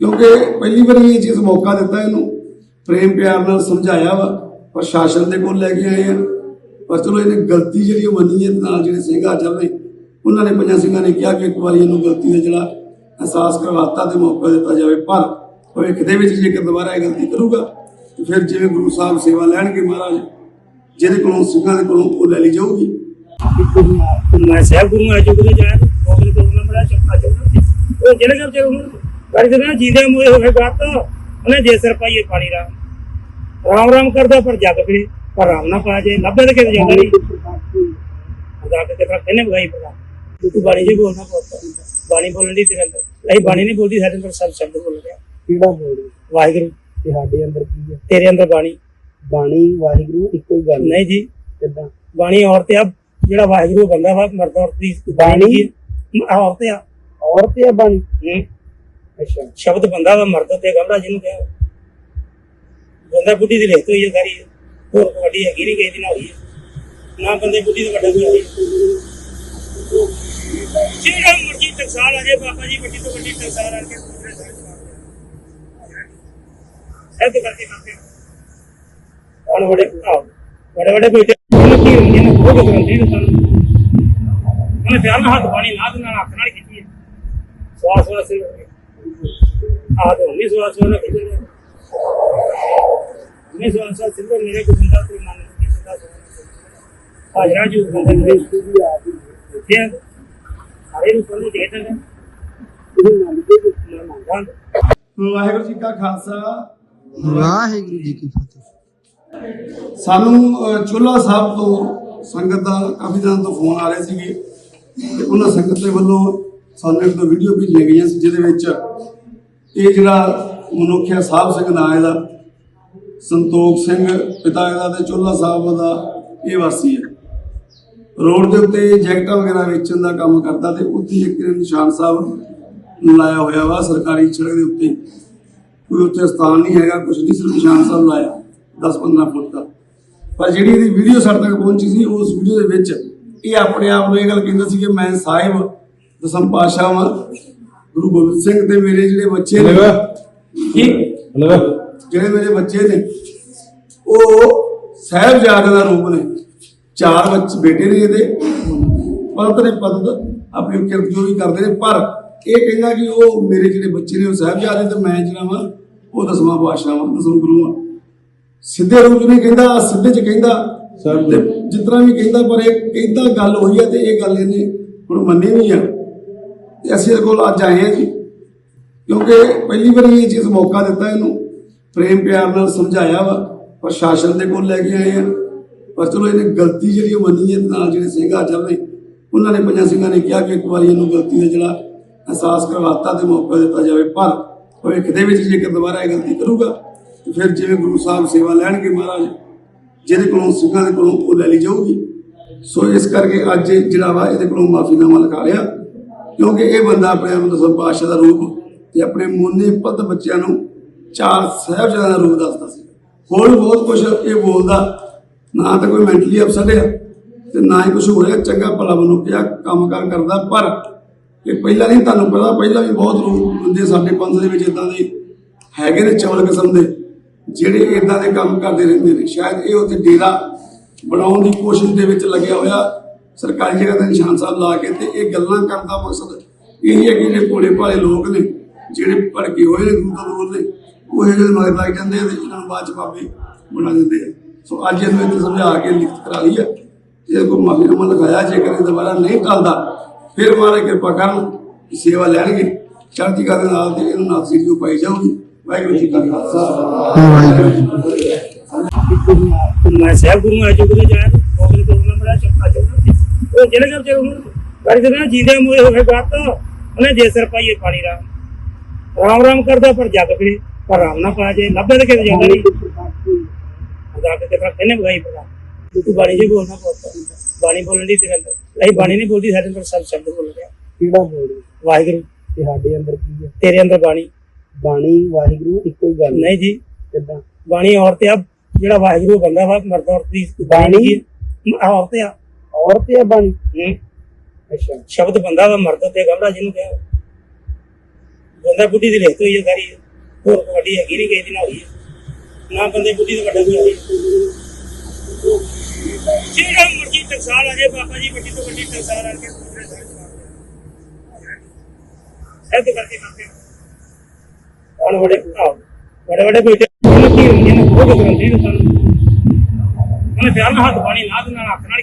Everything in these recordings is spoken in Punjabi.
ਕਿਉਂਕਿ ਪਹਿਲੀ ਵਾਰੀ ਇਹ ਚੀਜ਼ ਮੌਕਾ ਦਿੱਤਾ ਇਹਨੂੰ। ਪ੍ਰੇਮ ਪਿਆਰ ਨਾਲ ਸਮਝਾਇਆ ਵਾ, ਪ੍ਰਸ਼ਾਸਨ ਦੇ ਕੋਲ ਲੈ ਕੇ ਆਏ ਆ। ਪਰ ਚਲੋ ਇਹਨੇ ਗਲਤੀ ਜਿਹੜੀ ਉਹ ਮੰਨੀ ਹੈ, ਨਾਲ ਜਿਹੜੇ ਸਿੰਘਾ ਚੱਲ ਰਹੇ, ਉਹਨਾਂ ਨੇ ਪੰਜਾਂ ਸਿੰਘਾਂ ਨੇ ਕਿਹਾ ਕਿ ਇੱਕ ਵਾਰੀ ਇਹਨੂੰ ਗਲਤੀ ਦਾ ਜਿਹੜਾ ਅਹਿਸਾਸ ਕਰਵਾਤਾ ਤੇ ਮੌਕਾ ਦਿੱਤਾ ਜਾਵੇ। ਪਰ ਭਵਿੱਖ ਦੇ ਵਿੱਚ ਜੇਕਰ ਦੁਬਾਰਾ ਇਹ ਗਲਤੀ ਕਰੂਗਾ, ਤੇ ਫਿਰ ਜਿਵੇਂ ਗੁਰੂ ਸਾਹਿਬ ਸੇਵਾ ਲੈਣਗੇ ਮਹਾਰਾਜ, ਜਿਹਦੇ ਕੋਲੋਂ ਸਿੰਘਾਂ ਦੇ ਕੋਲੋਂ ਉਹ ਲੈ ਲਈ ਜਾਊਗੀ। ਮੈਂ ਸਾਹਿਬ ਗੁਰੂ ਆ ਚੁੱਕੇ ਜਾਇਆ, ਉਹ ਜਿਹੜੇ ਕਰ ਤੇ ਉਹਨੂੰ ਕਰ ਦੇ ਨਾ ਜੀਂਦੇ ਮੂਏ ਹੋਏ ਗੱਤ ਉਹਨੇ ਜੇ ਸਿਰ ਪਾਈਏ ਪਾਣੀ ਰਾਮ। ਰਾਮ ਰਾਮ ਕਰਦਾ ਪਰ ਜਗ ਫਿਰੇ ਪਰ ਰਾਮ ਨਾ ਪਾ ਜੇ ਲੱਭੇ ਤੇ ਕਿਤੇ ਜਾਂਦਾ ਨਹੀਂ। ਜਾ ਕੇ ਕਿਤਨਾ ਕਹਿੰਨੇ ਬਗਾਈ ਪੜਾ ਤੂੰ ਬਾਣੀ ਜੀ ਬੋਲਣਾ ਪੁੱਤ। ਬਾਣੀ ਬੋਲਣ ਦੀ ਤੇਰੇ ਅੰਦਰ। ਨਹੀਂ ਬਾਣੀ ਨਹੀਂ ਬੋਲਦੀ ਸਾਡੇ ਅੰਦਰ ਸਭ ਸ਼ਬਦ ਬੋਲ ਰਿਹਾ। ਕਿਹੜਾ ਬੋਲ ਵਾਹਿਗੁਰੂ। ਤੇ ਸਾਡੇ ਅੰਦਰ ਕੀ ਹੈ? ਤੇਰੇ ਅੰਦਰ ਬਾਣੀ। ਬਾਣੀ ਵਾਹਿਗੁਰੂ ਇੱਕੋ ਹੀ ਗੱਲ ਨਹੀਂ ਜੀ। ਕਿੱਦਾਂ? ਬਾਣੀ ਔਰਤ ਆ ਜਿਹੜਾ ਵਾਹਿਗੁਰੂ ਬੰਦਾ ਵਾ ਮਰਦ ਔਰਤ ਦੀ ਬਾਣੀ? ਆ। ਔਰਤ ਆ। ਔਰਤ ਹੈ ਬਾਣੀ? ਹੂੰ। ਅੱਛਾ। ਸ਼ਬਦ ਬੰਦਾ ਵਾ ਮਰਦ ਤੇ ਗਮਰਾ ਜਿਹਨੂੰ ਕਹੇ। ਬੰਦਾ ਬੁੱਢੀ ਦੀ ਲਿਖਤ ਹੋਈ ਹੈ ਸਾਰੀ। ਹੋਰ ਵੱਡੀ ਹੈਗੀ ਨਹੀਂ ਕਿਸੇ ਦੀ ਨਾ ਹੋਈ ਨਾ ਬੰਦੇ ਬੁੱਢੀ ਤੋਂ ਵੱਡਾ ਕੋਈ ਹੋਈ ਜਿਹੜਾ ਮਰਜ਼ੀ ਟਕਸਾਲ ਆ ਜਾਏ, ਬਾਬਾ ਜੀ ਵੱਡੀ ਤੋਂ ਵੱਡੀ ਟਕਸਾਲ ਆ ਕੇ ਦੂਸਰੇ ਸਾਰੇ ਸਭ ਕਰਕੇ ਕਰਦੇ ਹੁਣ ਬੜੇ ਆਓ ਬੜੇ ਬੜੇ ਬੇਟੇ ਕੀ ਹੁੰਦੀ ਨੇ ਉਹ ਗਰੰਟੀ ਨੇ ਸਾਨੂੰ ਉਹਨੇ ਪਿਆਰ ਨਾਲ ਹੱਥ ਪਾਣੀ ਨਾ ਦੇ ਨਾਲ ਹੱਥ ਨਾਲ ਕੀਤੀ ਹੈ। ਸਵਾਸ ਵਾਸ ਵਾਹਿਗੁਰੂ ਜੀ ਕਾ ਖਾਲਸਾ। ਵਾਹਿਗੁਰੂ ਜੀ ਕੀ ਫਤਿਹ। ਸਾਨੂੰ ਚੋਲਾ ਸਾਹਿਬ ਤੋਂ ਸੰਗਤ ਦਾ ਕਾਫੀ ਦਿਨਾਂ ਤੋਂ ਫੋਨ ਆ ਰਹੇ ਸੀਗੇ। ਤੇ ਉਹਨਾਂ ਸੰਗਤ ਦੇ ਵੱਲੋਂ ਸਾਨੂੰ ਇੱਕ ਦੋ ਵੀਡੀਓ ਭੇਜੀਆਂ ਗਈਆਂ ਸੀ ਜਿਹਦੇ ਵਿੱਚ ਇਹ ਜਿਹੜਾ ਮਨੁੱਖਿਆ ਸਾਹਿਬ ਸਿੰਘ ਨਾਂ ਇਹਦਾ, ਸੰਤੋਖ ਸਿੰਘ, ਪਿਤਾ ਇਹਦਾ ਤੇ ਚੋਲਾ ਸਾਹਿਬ ਦਾ, ਇਹ ਵਾਸੀ ਹੈ। ਰੋਡ ਦੇ ਉੱਤੇ ਜੈਕਟਾਂ ਵਗੈਰਾ ਵੇਚਣ ਦਾ ਕੰਮ ਕਰਦਾ ਤੇ ਉੱਥੇ ਇੱਕ ਨਿਸ਼ਾਨ ਸਾਹਿਬ ਨੂੰ ਲਾਇਆ ਹੋਇਆ ਵਾ, ਸਰਕਾਰੀ ਸੜਕ ਦੇ ਉੱਤੇ। ਕੋਈ ਉੱਥੇ ਸਥਾਨ ਨਹੀਂ ਹੈਗਾ ਕੁਝ ਨਹੀਂ, ਸਿਰਫ ਨਿਸ਼ਾਨ ਸਾਹਿਬ ਲਾਇਆ 10-15 ਫੁੱਟ ਦਾ। ਪਰ ਜਿਹੜੀ ਇਹਦੀ ਵੀਡੀਓ ਸਾਡੇ ਤੱਕ ਪਹੁੰਚੀ ਸੀ, ਉਸ ਵੀਡੀਓ ਦੇ ਵਿੱਚ ਇਹ ਆਪਣੇ ਆਪ ਨੂੰ ਇਹ ਗੱਲ ਕਹਿੰਦਾ ਸੀ ਕਿ ਮੈਂ ਸਾਹਿਬ ਦਸਮ ਪਾਤਸ਼ਾਹ ਵਾਂ ਗੁਰੂ ਗੋਬਿੰਦ ਸਿੰਘ ਤੇ ਮੇਰੇ ਜਿਹੜੇ ਬੱਚੇ ਨੇ ਕੀ? ਜਿਹੜੇ ਮੇਰੇ ਬੱਚੇ ਨੇ ਉਹ ਸਾਹਿਬਜ਼ਾਦੇ ਦਾ ਰੂਪ ਨੇ। ਚਾਰ ਬੱਚੇ ਬੇਟੇ ਨੇ ਇਹਦੇ। ਪੰਤ ਨੇ ਪਦ ਆਪਣੀ ਕਿਰਤ ਜੋ ਵੀ ਕਰਦੇ ਨੇ। ਪਰ ਇਹ ਕਹਿੰਦਾ ਕਿ ਉਹ ਮੇਰੇ ਜਿਹੜੇ ਬੱਚੇ ਨੇ ਉਹ ਸਾਹਿਬਜ਼ਾਦੇ ਤੇ ਮੈਂ ਜਿਹੜਾ ਵਾਂ ਉਹ ਦਸਵਾਂ ਪਾਤਸ਼ਾਹ ਵਾਂ ਦਸਮ ਗੁਰੂ ਵਾਂ। ਸਿੱਧੇ ਰੂਪ ਨਹੀਂ ਕਹਿੰਦਾ ਸਿੱਧੇ ਚ ਕਹਿੰਦਾ। ਜਿਤਨਾ ਵੀ ਕਹਿੰਦਾ ਪਰ ਇਹ ਕਹਿੰਦਾ ਗੱਲ ਹੋਈ ਹੈ ਤੇ ਇਹ ਗੱਲ ਇਹਨੇ ਹੁਣ ਮੰਨੀ ਨਹੀਂ ਆ। ਤੇ ਅਸੀਂ ਇਹਦੇ ਕੋਲ ਅੱਜ ਆਏ ਹਾਂ ਜੀ। ਕਿਉਂਕਿ ਪਹਿਲੀ ਵਾਰੀ ਇਹ ਚੀਜ਼ ਮੌਕਾ ਦਿੱਤਾ ਇਹਨੂੰ। ਪ੍ਰੇਮ ਪਿਆਰ ਨਾਲ ਸਮਝਾਇਆ ਵਾ। ਪ੍ਰਸ਼ਾਸਨ ਦੇ ਕੋਲ ਲੈ ਕੇ ਆਏ ਆ ਪਰ ਚਲੋ ਇਹਨੇ ਗਲਤੀ ਜਿਹੜੀ ਉਹ ਮੰਨੀ ਹੈ ਨਾਲ ਜਿਹੜੇ ਸਿੰਘਾ ਚੱਲ ਰਹੇ ਉਹਨਾਂ ਨੇ ਪੰਜਾਂ ਸਿੰਘਾਂ ਨੇ ਕਿਹਾ ਕਿ ਇੱਕ ਵਾਰੀ ਇਹਨੂੰ ਗਲਤੀ ਦਾ ਜਿਹੜਾ ਅਹਿਸਾਸ ਕਰਵਾਤਾ ਤੇ ਮੌਕਾ ਦਿੱਤਾ ਜਾਵੇ। ਪਰ ਭਵਿੱਖ ਦੇ ਵਿੱਚ ਜੇਕਰ ਦੁਬਾਰਾ ਇਹ ਗਲਤੀ ਕਰੂਗਾ, ਤੇ ਫਿਰ ਜਿਵੇਂ ਗੁਰੂ ਸਾਹਿਬ ਸੇਵਾ ਲੈਣਗੇ ਮਹਾਰਾਜ, ਜਿਹਦੇ ਕੋਲੋਂ ਸਿੰਘਾਂ ਦੇ ਕੋਲੋਂ ਉਹ ਲੈ ਲਈ ਜਾਊਗੀ। ਸੋ ਇਸ ਕਰਕੇ ਅੱਜ ਜਿਹੜਾ ਵਾ ਇਹਦੇ ਕੋਲੋਂ ਮਾਫੀਨਾਮਾ ਲਿਖਾ ਲਿਆ। ਕਿਉਂਕਿ ਇਹ ਬੰਦਾ ਆਪਣੇ ਆਪ ਨੂੰ ਦਸਮ ਪਾਤਸ਼ਾਹ ਦਾ ਰੂਪ ਤੇ ਆਪਣੇ ਮੋਨੇ ਪੱਤ ਬੱਚਿਆਂ ਨੂੰ ਚਾਰ ਸਾਹਿਬਜ਼ਾਦਿਆਂ ਦਾ ਰੂਪ ਦੱਸਦਾ ਸੀ। ਹੋਰ ਬਹੁਤ ਕੁਝ ਇਹ ਬੋਲਦਾ, ਨਾ ਤਾਂ ਕੋਈ ਮੈਂਟਲੀ ਅਪਸੈਟ ਆ ਤੇ ਨਾ ਹੀ ਕੁਝ ਹੋਇਆ ਚੰਗਾ ਭਲਾ ਮਨੁੱਖਿਆ ਕੰਮਕਾਰ ਕਰਦਾ, ਪਰ ਇਹ ਪਹਿਲਾਂ ਨਹੀਂ, ਤੁਹਾਨੂੰ ਪਤਾ ਪਹਿਲਾਂ ਵੀ ਬਹੁਤ ਰੂਪ ਬੰਦੇ ਸਾਡੇ ਪੰਥ ਦੇ ਵਿੱਚ ਇਦਾਂ ਦੇ ਹੈਗੇ ਨੇ ਚਵਲ ਕਿਸਮ ਦੇ, ਜਿਹੜੇ ਇਦਾਂ ਦੇ ਕੰਮ ਕਰਦੇ ਰਹਿੰਦੇ ਨੇ। ਸ਼ਾਇਦ ਇਹ ਉੱਥੇ ਡੇਰਾ ਬਣਾਉਣ ਦੀ ਕੋਸ਼ਿਸ਼ ਦੇ ਵਿੱਚ ਲੱਗਿਆ ਹੋਇਆ। ਸਰਕਾਰੀ ਜਗ੍ਹਾ ਤੇ ਨਿਸ਼ਾਨ ਸਾਹਿਬ ਲਾ ਕੇ ਤੇ ਇਹ ਗੱਲਾਂ ਕਰਨ ਦਾ ਮਕਸਦ ਇਹ ਨਹੀਂ ਹੈ ਕਿ ਜਿਹੜੇ ਭੋਲੇ ਭਾਲੇ ਲੋਕ ਨੇ ਜਿਹੜੇ ਭੜਕੇ ਹੋਏ ਨੇ ਗੁਰੂ ਤੋਂ ਦੂਰ ਨੇ ਉਹ ਇਹ ਜਿਹੇ ਮਗਰ ਲੱਗ ਜਾਂਦੇ ਆ ਤੇ ਇਹਨਾਂ ਨੂੰ ਬਾਅਦ ਚ ਬਾਬੇ ਬਣਾ ਦਿੰਦੇ ਆ ਸੋ ਅੱਜ ਇਹਨੂੰ ਇੱਥੇ ਸਮਝਾ ਕੇ ਲਿਖਤ ਕਰਾ ਲਈ ਹੈ ਜੇ ਕੋਈ ਮਾਫੀਨਾਮਾ ਲਿਖਾਇਆ ਜੇਕਰ ਦੁਬਾਰਾ ਨਹੀਂ ਟਲਦਾ ਫਿਰ ਮਹਾਰਾਜ ਕਿਰਪਾ ਕਰਨ ਸੇਵਾ ਲੈਣਗੇ ਚੜ੍ਹਦੀ ਕਲਾ ਦੇ ਨਾਲ ਤੇ ਇਹਨੂੰ ਨਾਸੀ ਜੋ ਪਾਈ ਜਾਊਗੀ ਵਾਹਿਗੁਰੂ ਜੀ ਕਾ ਖਾਲਸਾ ਵਾਹਿਗੁਰੂ ਜੀ ਕੀ ਫਤਿਹ ਮੈਂ ਸਾਹਿਬ ਗੁਰੂ ਆ ਚੁੱਕੇ ਜਾਇਆ ਗੋਬਿੰਦ ਤੋਂ ਉਹਨਾਂ ਬੜਾ ਚੱਪਾ ਚੁੱਕਾ ਉਹ ਜਿਹੜੇ ਤੇ ਉਹਨੂੰ ਕਰ ਦੇ ਨਾ ਜੀਂਦੇ ਮੂਏ ਹੋਏ ਗੱਤ ਉਹਨੇ ਜੇ ਸਿਰ ਪਾਈਏ ਪਾਣੀ ਰਾਮ। ਰਾਮ ਰਾਮ ਕਰਦਾ ਪਰ ਜਗ ਫਿਰੇ ਪਰ ਰਾਮ ਨਾ ਪਾ ਜੇ ਲੱਭੇ ਤੇ ਕਿਤੇ ਜਾਂਦਾ ਨਹੀਂ। ਜਾ ਕੇ ਕਿਤਨਾ ਕਹਿੰਨੇ ਬਗਾਈ ਪੜਾ ਤੂੰ ਬਾਣੀ ਜੀ ਬੋਲਣਾ ਪੁੱਤ। ਬਾਣੀ ਬੋਲਣ ਦੀ ਤੇਰੇ ਅੰਦਰ ਨਹੀਂ ਬਾਣੀ ਨਹੀਂ ਬੋਲਦੀ ਸਾਡੇ ਅੰਦਰ ਸਭ ਸ਼ਬਦ ਬੋਲ ਰਿਹਾ ਕਿਹੜਾ ਬੋਲ ਵਾਹਿਗੁਰੂ। ਤੇ ਸਾਡੇ ਅੰਦਰ ਕੀ ਹੈ? ਤੇਰੇ ਅੰਦਰ ਬਾਣੀ। ਬਾਣੀ ਵਾਹਿਗੁਰੂ ਇੱਕੋ ਹੀ ਗੱਲ ਨਹੀਂ ਜੀ। ਕਿੱਦਾਂ? ਬਾਣੀ ਔਰਤ ਆ ਜਿਹੜਾ ਵਾਹਿਗੁਰੂ ਬੰਦਾ ਵਾ ਮਰਦ ਔਰਤ ਦੀ ਬਾਣੀ? ਔਰਤ ਆ। ਔਰਤ ਹੈ ਬਾਣੀ ਹੂੰ। ਅੱਛਾ। ਸ਼ਬਦ ਬੰਦਾ ਵਾ ਮਰਦ ਤੇ ਗਮਰਾ ਜਿਹਨੂੰ ਕਹੇ ਬੰਦਾ ਬੁੱਢੀ ਦੀ ਲਿਖਤ ਹੋਈ ਹੈ ਸਾਰੀ। ਹੋਰ ਵੱਡੀ ਹੈਗੀ ਨਹੀਂ ਕਿਸੇ ਦੀ ਨਾ ਹੋਈ ਨਾ ਬੰਦੇ ਬੁੱਢੀ ਤੋਂ ਵੱਡਾ ਕੋਈ ਹੋਈ ਜਿਹੜਾ ਮਰਜ਼ੀ ਟਕਸਾਲ ਆ ਜਾਏ ਬਾਬਾ ਜੀ ਵੱਡੀ ਤੋਂ ਵੱਡੀ ਟਕਸਾਲ ਆ ਕੇ ਦੂਸਰੇ ਸਾਰੇ ਇਹ ਤਾਂ ਕਰਕੇ ਕਰਦੇ ਹਾਂ ਬੜੇ ਆਹ ਬੜੇ ਬੜੇ ਬੇਟੇ ਕੀ ਹੁੰਦੀਆਂ ਨੇ ਕੁਝ ਹੁੰਦੀ ਨੇ ਸਾਨੂੰ। ਉਹਨੇ ਪਿਆਰ ਨਾਲ ਹੱਥ ਪਾਣੀ ਦੇ ਨਾਲ ਹੱਥ ਨਾਲ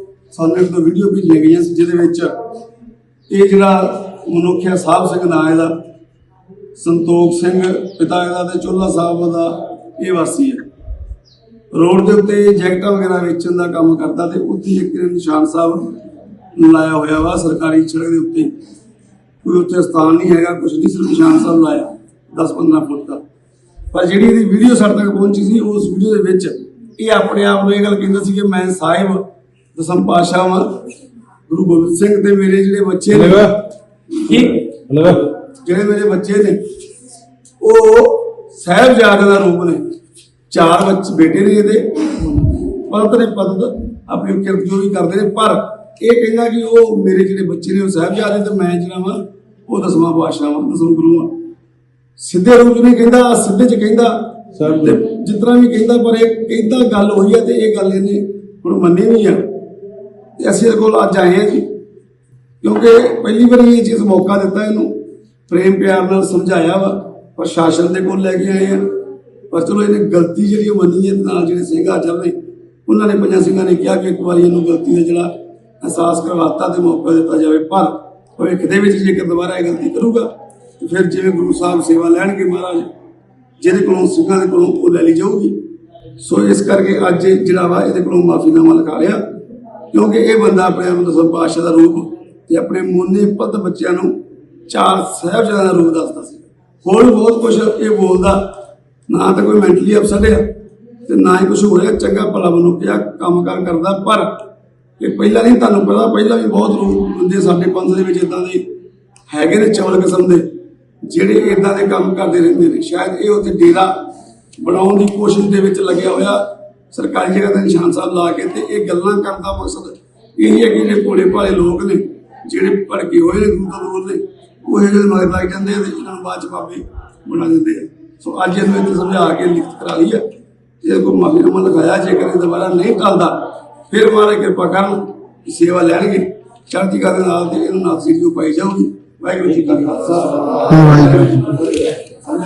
ਸਾਨੂੰ ਇੱਕ ਦੋ ਵੀਡੀਓ ਭੇਜੀਆਂ ਗਈਆਂ ਸੀ, ਜਿਹਦੇ ਵਿੱਚ ਇਹ ਜਿਹੜਾ ਮਨੁੱਖਿਆ ਸਾਹਿਬ ਸਿੰਘ ਨਾਂ ਇਹਦਾ, ਸੰਤੋਖ ਸਿੰਘ, ਪਿਤਾ ਇਹਦਾ ਤੇ ਚੋਲਾ ਸਾਹਿਬ ਦਾ, ਇਹ ਵਾਸੀ ਹੈ। ਰੋਡ ਦੇ ਉੱਤੇ ਜੈਕਟਾਂ ਵਗੈਰਾ ਵੇਚਣ ਦਾ ਕੰਮ ਕਰਦਾ ਤੇ ਉੱਥੇ ਇੱਕ ਨਿਸ਼ਾਨ ਸਾਹਿਬ ਲਾਇਆ ਹੋਇਆ ਵਾ ਸਰਕਾਰੀ ਸੜਕ ਦੇ ਉੱਤੇ। ਕੋਈ ਉੱਥੇ ਸਥਾਨ ਨਹੀਂ ਹੈਗਾ ਕੁਝ ਨਹੀਂ, ਸਿਰਫ ਨਿਸ਼ਾਨ ਸਾਹਿਬ ਲਾਇਆ 10-15 ਫੁੱਟ ਦਾ। ਪਰ ਜਿਹੜੀ ਇਹਦੀ ਵੀਡੀਓ ਸਾਡੇ ਤੱਕ ਪਹੁੰਚੀ ਸੀ, ਉਸ ਵੀਡੀਓ ਦੇ ਵਿੱਚ ਇਹ ਆਪਣੇ ਆਪ ਨੂੰ ਇਹ ਗੱਲ ਕਹਿੰਦਾ ਸੀ ਕਿ ਮੈਂ ਸਾਹਿਬ ਦਸਮ ਪਾਤਸ਼ਾਹ ਵਾਂ ਗੁਰੂ ਗੋਬਿੰਦ ਸਿੰਘ ਤੇ ਮੇਰੇ ਜਿਹੜੇ ਬੱਚੇ ਨੇ ਕੀ? ਜਿਹੜੇ ਮੇਰੇ ਬੱਚੇ ਨੇ ਉਹ ਸਾਹਿਬਜ਼ਾਦੇ ਦਾ ਰੂਪ ਨੇ। ਚਾਰ ਬੱਚੇ ਬੇਟੇ ਨੇ ਇਹਦੇ। ਪਰਤ ਨੇ ਪਤਤ ਆਪਣੀ ਕਿਰਤ ਜੋ ਵੀ ਕਰਦੇ ਨੇ ਪਰ ਇਹ ਕਹਿੰਦਾ ਕਿ ਉਹ ਮੇਰੇ ਜਿਹੜੇ ਬੱਚੇ ਨੇ ਉਹ ਸਾਹਿਬਜ਼ਾਦੇ ਤੇ ਮੈਂ ਜਿਹੜਾ ਵਾਂ ਉਹ ਦਸਵਾਂ ਪਾਤਸ਼ਾਹ ਵਾਂ ਦਸਮ ਗੁਰੂ ਵਾਂ। ਸਿੱਧੇ ਰੂਪ ਨਹੀਂ ਕਹਿੰਦਾ ਸਿੱਧੇ ਚ ਕਹਿੰਦਾ। ਤਰ੍ਹਾਂ ਵੀ ਕਹਿੰਦਾ ਪਰ ਇਹ ਕਹਿੰਦਾ ਗੱਲ ਹੋਈ ਹੈ ਤੇ ਇਹ ਗੱਲ ਇਹਨੇ ਹੁਣ ਮੰਨੀ ਨਹੀਂ ਆ। ਤੇ ਅਸੀਂ ਇਹਦੇ ਕੋਲ ਅੱਜ ਆਏ ਹਾਂ ਜੀ। ਕਿਉਂਕਿ ਪਹਿਲੀ ਵਾਰੀ ਇਹ ਚੀਜ਼ ਮੌਕਾ ਦਿੱਤਾ ਇਹਨੂੰ। ਪ੍ਰੇਮ ਪਿਆਰ ਨਾਲ ਸਮਝਾਇਆ ਵਾ। ਪ੍ਰਸ਼ਾਸਨ ਦੇ ਕੋਲ ਲੈ ਕੇ ਆਏ ਆ ਪਰ ਚਲੋ ਇਹਨੇ ਗਲਤੀ ਜਿਹੜੀ ਉਹ ਮੰਨੀ ਹੈ ਨਾਲ ਜਿਹੜੇ ਸਿੰਘ ਚੱਲ ਰਹੇ। ਉਹਨਾਂ ਨੇ ਪੰਜਾਂ ਸਿੰਘਾਂ ਨੇ ਕਿਹਾ ਕਿ ਇੱਕ ਵਾਰੀ ਇਹਨੂੰ ਗਲਤੀ ਦਾ ਜਿਹੜਾ ਅਹਿਸਾਸ ਕਰਵਾਤਾ ਤੇ ਮੌਕਾ ਦਿੱਤਾ ਜਾਵੇ। ਪਰ ਭਵਿੱਖ ਦੇ ਵਿੱਚ ਜੇਕਰ ਦੁਬਾਰਾ ਇਹ ਗਲਤੀ ਕਰੂਗਾ, ਤੇ ਫਿਰ ਜਿਵੇਂ ਗੁਰੂ ਸਾਹਿਬ ਸੇਵਾ ਲੈਣਗੇ ਮਹਾਰਾਜ, ਜਿਹਦੇ ਕੋਲੋਂ ਸਿੰਘਾਂ ਦੇ ਕੋਲੋਂ ਉਹ ਲੈ ਲਈ ਜਾਊਗੀ। ਸੋ ਇਸ ਕਰਕੇ ਅੱਜ ਜਿਹੜਾ ਵਾ ਇਹਦੇ ਕੋਲੋਂ ਮਾਫੀਨਾਮਾ ਲਿਖਾ ਲਿਆ। ਕਿਉਂਕਿ ਇਹ ਬੰਦਾ ਆਪਣੇ ਆਪ ਨੂੰ ਦਸਮ ਪਾਤਸ਼ਾਹ ਦਾ ਰੂਪ ਤੇ ਆਪਣੇ ਮੋਨੇ ਪਤ ਬੱਚਿਆਂ ਨੂੰ ਚਾਰ ਸਾਹਿਬਜ਼ਾਦਿਆਂ ਦਾ ਰੂਪ ਦੱਸਦਾ ਸੀ। ਹੋਰ ਵੀ ਬਹੁਤ ਕੁਝ ਇਹ ਬੋਲਦਾ। ਨਾ ਤਾਂ ਕੋਈ ਮੈਂਟਲੀ ਅਪਸੈਟ ਆ ਤੇ ਨਾ ਹੀ ਕੁਝ ਹੋ ਰਿਹਾ ਚੰਗਾ ਭਲਾ ਮਨੁੱਖਿਆ ਕੰਮਕਾਰ ਕਰਦਾ। ਪਰ ਇਹ ਪਹਿਲਾਂ ਨਹੀਂ, ਤੁਹਾਨੂੰ ਪਤਾ, ਪਹਿਲਾਂ ਵੀ ਬਹੁਤ ਲੋਕ ਬੰਦੇ ਸਾਡੇ ਪੰਥ ਦੇ ਵਿੱਚ ਇਦਾਂ ਦੇ ਹੈਗੇ ਨੇ ਚਵਲ ਕਿਸਮ ਦੇ, ਜਿਹੜੇ ਇਦਾਂ ਦੇ ਕੰਮ ਕਰਦੇ ਰਹਿੰਦੇ ਨੇ। ਸ਼ਾਇਦ ਇਹ ਉੱਥੇ ਡੇਰਾ ਬਣਾਉਣ ਦੀ ਕੋਸ਼ਿਸ਼ ਦੇ ਵਿੱਚ ਲੱਗਿਆ ਹੋਇਆ। ਸਰਕਾਰੀ ਜਗ੍ਹਾ ਤੇ ਨਿਸ਼ਾਨ ਸਾਹਿਬ ਲਾ ਕੇ ਤੇ ਇਹ ਗੱਲਾਂ ਕਰਨ ਦਾ ਮਕਸਦ ਇਹ ਹੈ ਕਿ ਜਿਹੜੇ ਭੋਲੇ ਭਾਲੇ ਲੋਕ ਨੇ, ਜਿਹੜੇ ਭੜਕੇ ਹੋਏ ਨੇ ਗੁਰੂ ਤੋਂ ਦੂਰ ਨੇ ਉਹ ਇਹ ਜਿਹੇ ਮਗਰ ਲੱਗ ਜਾਂਦੇ ਆ ਤੇ ਇਹਨਾਂ ਨੂੰ ਬਾਅਦ ਚ ਬਾਬੇ ਬਣਾ ਦਿੰਦੇ ਆ। ਸੋ ਅੱਜ ਇਹਨੂੰ ਇੱਥੇ ਸਮਝਾ ਕੇ ਲਿਖਤ ਕਰਾ ਲਈ ਹੈ ਇਹ ਕੋਈ ਮਾਫੀਨਾਮਾ ਲਗਾਇਆ ਜੇਕਰ ਦੁਬਾਰਾ ਨਹੀਂ ਟਲਦਾ, ਫਿਰ ਮਹਾਰਾਜ ਕਿਰਪਾ ਕਰਨ ਸੇਵਾ ਲੈਣਗੇ। ਚੜ੍ਹਦੀ ਕਲਾ ਦੇ ਨਾਲ ਤੇ ਇਹਨੂੰ ਨਾਸੀ ਜੋ ਪਾਈ ਜਾਊਗੀ। ਵਾਹਿਗੁਰੂ ਜੀ ਕਾ ਖਾਲਸਾ। ਵਾਹਿਗੁਰੂ ਜੀ